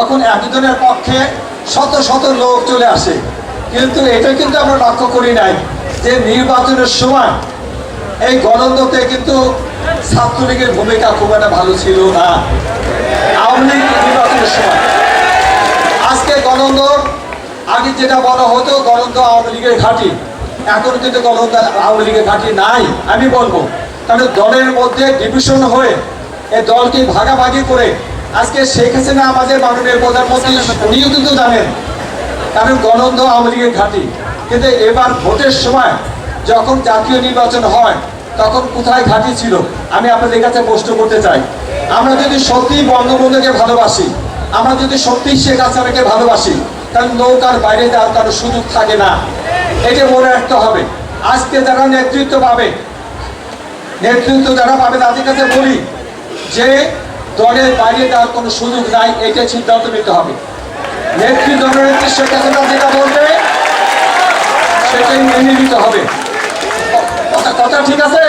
তখন একজনের পক্ষে শত শত লোক চলে আসে। কিন্তু এটা কিন্তু আমরা লক্ষ্য করি নাই যে নির্বাচনের সময় এই গণতন্ত্রে কিন্তু ছাত্রলীগের ভূমিকা খুব একটা ভালো ছিল না। আওয়ামী লীগ নির্বাচনের সময়। আজকে গণতন্ত্র, আগে যেটা বলা হতো গণতন্ত্র আওয়ামী লীগের ঘাঁটি। এখন কিন্তু গণতন্ত্র আওয়ামী লীগের ঘাঁটি নাই, আমি বলব। কারণ দলের মধ্যে ডিভিশন হয়ে এই দলকে ভাগাভাগি করে আজকে শেখ হাসিনা আমাদের মাননীয় প্রধানমন্ত্রী উনিও কিন্তু জানেন। কারণ গণতন্ত্র আওয়ামী লীগের ঘাঁটি। কিন্তু এবার ভোটের সময় যখন জাতীয় নির্বাচন হয়, তখন কোথায় ঘাঁটি ছিল? আমি আপনাদের কাছে প্রশ্ন করতে চাই। আমরা যদি সত্যি বঙ্গবন্ধুকে ভালোবাসি, আমরা যদি সত্যি শেখ হাসিনাকে ভালোবাসি, তাহলে নৌকার বাইরে যাওয়ার কারও সুযোগ থাকে না। এটা মনে রাখতে হবে। আজকে যারা নেতৃত্ব পাবে, নেতৃত্ব যারা পাবে তাদের কাছে বলি যে দলের বাইরে যাওয়ার কোনো সুযোগ নাই এটা সিদ্ধান্ত নিতে হবে। নেত্রী জননেত্রী শেখ হাসিনা যেটা বলবে, সেটাই মেনে নিতে হবে। কথা ঠিক আছে?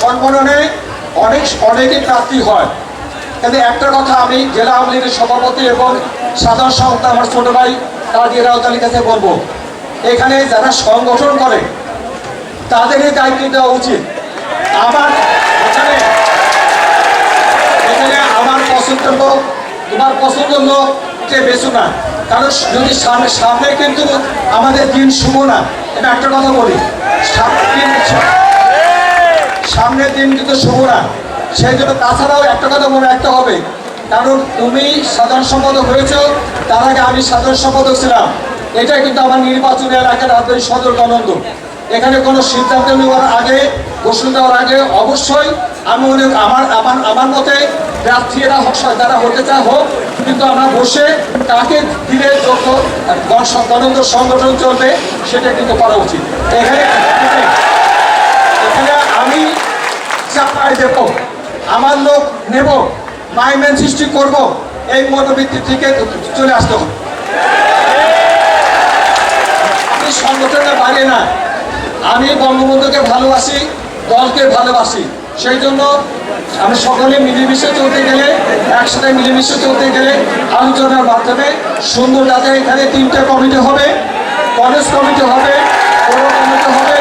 সম্মেলনে অনেক অনেকই প্রার্থী হয়। কিন্তু একটা কথা আমি জেলা আওয়ামী লীগের সভাপতি এবং সাধারণ সংস্থা আমার ছোট ভাই কাজী রাউতালির কাছে বলব, এখানে যারা সংগঠন করে, তাদেরই দায়িত্ব দেওয়া উচিত। আমার এখানে পছন্দের লোক, তোমার পছন্দের লোক কে বেশু না। কারণ যদি সামনে সামনে কিন্তু আমাদের দিন শুভ না। এটা একটা কথা বলি সামনের দিন কিন্তু শুভ না। সেই জন্য তাছাড়াও একটা কথা মনে রাখতে হবে, কারণ তুমি সাধারণ সম্পাদক হয়েছ, তার আগে আমি সাধারণ সম্পাদক ছিলাম। এটা কিন্তু আমার নির্বাচনী এলাকার রাজধানী সদর গণন্দ এখানে কোনো সিদ্ধান্ত নেওয়ার আগে, ঘোষণা দেওয়ার আগে অবশ্যই আমি মনে আমার আমার আমার মতে প্রার্থীরা হোক যারা হতে চায় হোক, কিন্তু আমরা বসে কাকে দিলে যত গণতন্ত্র সংগঠন চলবে, সেটা কিন্তু করা উচিত। এখানে এখানে আমি চাপাই দেব, আমার লোক নেব মাইম্যান সৃষ্টি করব, এই মনোবৃত্তি থেকে চলে আসতে হবে। আমি সংগঠনের বাইরে না, আমি বঙ্গবন্ধুকে ভালোবাসি, দলকে ভালোবাসি। সেই জন্য আমি সকলে মিলেমিশে চলতে গেলে, একসাথে মিলেমিশে চলতে গেলে আলোচনার মাধ্যমে সুন্দর যাতে এখানে তিনটে কমিটি হবে, কলেজ কমিটি হবে কমিটি হবে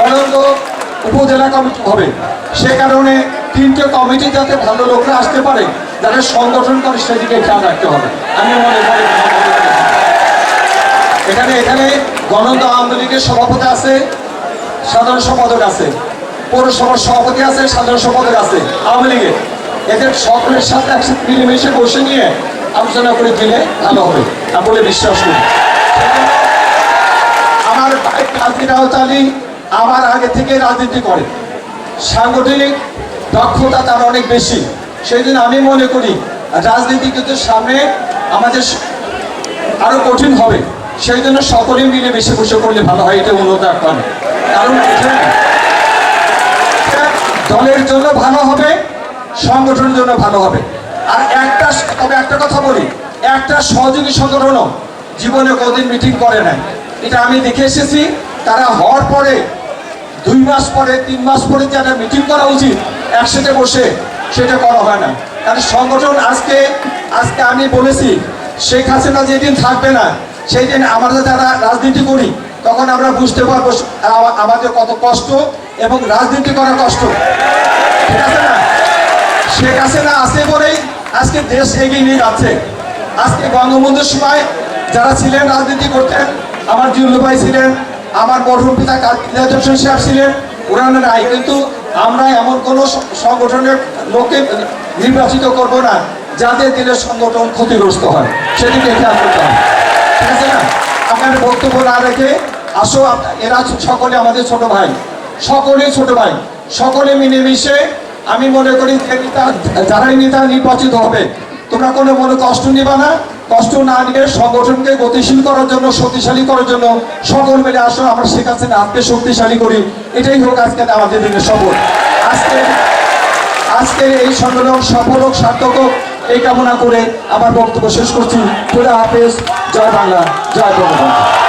বলন্দ উপজেলা কমিটি হবে। সে কারণে তিনটে কমিটি যাতে ভালো লোকরা আসতে পারে যারা সংগঠন করে সেদিকে খেয়াল রাখতে হবে। আমি মনে করি এখানে এখানে গণতন্ত্র আওয়ামী লীগের সভাপতি আছে, সাধারণ সম্পাদক আছে। পৌরসভার সভাপতি আছে, সাধারণ সম্পাদক আছে, আওয়ামী লীগের। এদের সকলের সাথে একসাথে মিলেমিশে বসে নিয়ে আলোচনা করে দিলে ভালো হবে। আমি বলে বিশ্বাস করি আমার ভাই কাজী রাউত আমার আগে থেকে রাজনীতি করে। সাংগঠনিক দক্ষতা তার অনেক বেশি। সেই জন্য আমি মনে করি, রাজনীতি কিন্তু সামনে আমাদের আরও কঠিন হবে। সেই জন্য সকলে মিলে বেশি বসে করলে ভালো হয় এটা অনুরোধ রাখতাম কারণ দলের জন্য ভালো হবে, সংগঠনের জন্য ভালো হবে। আর একটা তবে একটা কথা বলি, একটা সহযোগী সংগঠনও জীবনে কদিন মিটিং করে নাই। এটা আমি দেখে এসেছি, তারা হওয়ার পরে, দুই মাস পরে, তিন মাস পরে যে একটা মিটিং করা উচিত, একসাথে বসে সেটা করা হয় না। কারণ সংগঠন আজকে আজকে আমি বলেছি, শেখ হাসিনা যেদিন থাকবে না সেই দিন আমরা যারা রাজনীতি করি, তখন আমরা বুঝতে পারব আমাদের কত কষ্ট এবং রাজনীতি করা কষ্ট। ঠিক আছে না? শেখ হাসিনা আছে বলেই আজকে দেশ এগিয়ে নিয়ে যাচ্ছে। আজকে বঙ্গবন্ধুর সময় যারা ছিলেন, রাজনীতি করতেন, আমার জিউল্লু ভাই ছিলেন, আমার মরহুম পিতা কাজী সাহেব ছিলেন ওরানো নাই। কিন্তু আমরা এমন কোনো সংগঠনের লোককে নির্বাচিত করব না, যাদের দিলে সংগঠন ক্ষতিগ্রস্ত হয়। সেদিকে খেয়াল করতে হবে। ঠিক আছে না? আপনার বক্তব্য না রেখে আসো এরা সকলে আমাদের ছোট ভাই। সকলেই ছোট ভাই, সকলে মিলেমিশে আমি মনে করি নেতা যারাই নেতা নির্বাচিত হবে, তোমরা কোনো মনে কষ্ট নিবা না। কষ্ট না নিয়ে সংগঠনকে গতিশীল করার জন্য, শক্তিশালী করার জন্য সকল মিলে আসো, আমরা শেখাচ্ছি না আজকে শক্তিশালী করি। এটাই হোক আজকে আমাদের দিনের সফল। আজকে আজকের এই সম্মেলন সফল হোক, সার্থক হোক, এই কামনা করে আমার বক্তব্য শেষ করছি। খুদা হাফেজ, জয় বাংলা, জয় বঙ্গবন্ধু।